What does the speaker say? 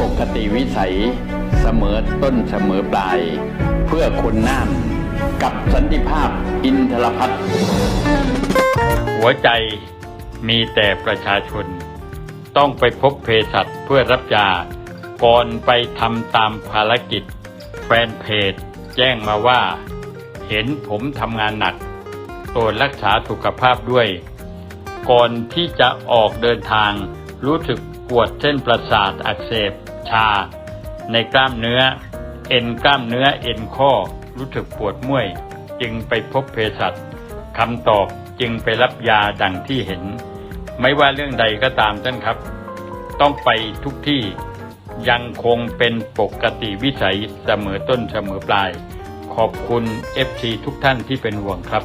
ปกติวิสัย เสมอต้นเสมอปลาย เพื่อคนน่านกับสันติภาพอินทรพัฒน์หัวใจมีแต่ประชาชน ต้องไปพบเภสัชเพื่อรับยาก่อนไปทำตามภารกิจ แฟนเพจแจ้งมาว่า เห็นผมทำงานหนักตรวจรักษาสุขภาพด้วย ก่อนที่จะออกเดินทางรู้สึก ปวดเส้นประสาทอักเสบชา ในกล้ามเนื้อ เอ็นกล้ามเนื้อเอ็นข้อ รู้สึกปวดเมื่อย จึงไปพบเภสัชคำตอบจึงไปรับยาดังที่เห็น ไม่ว่าเรื่องใดก็ตามท่านครับ ต้องไปทุกที่ยังคงเป็นปกติวิสัยเสมอต้นเสมอปลาย ขอบคุณ FC ทุกท่านที่เป็นห่วงครับ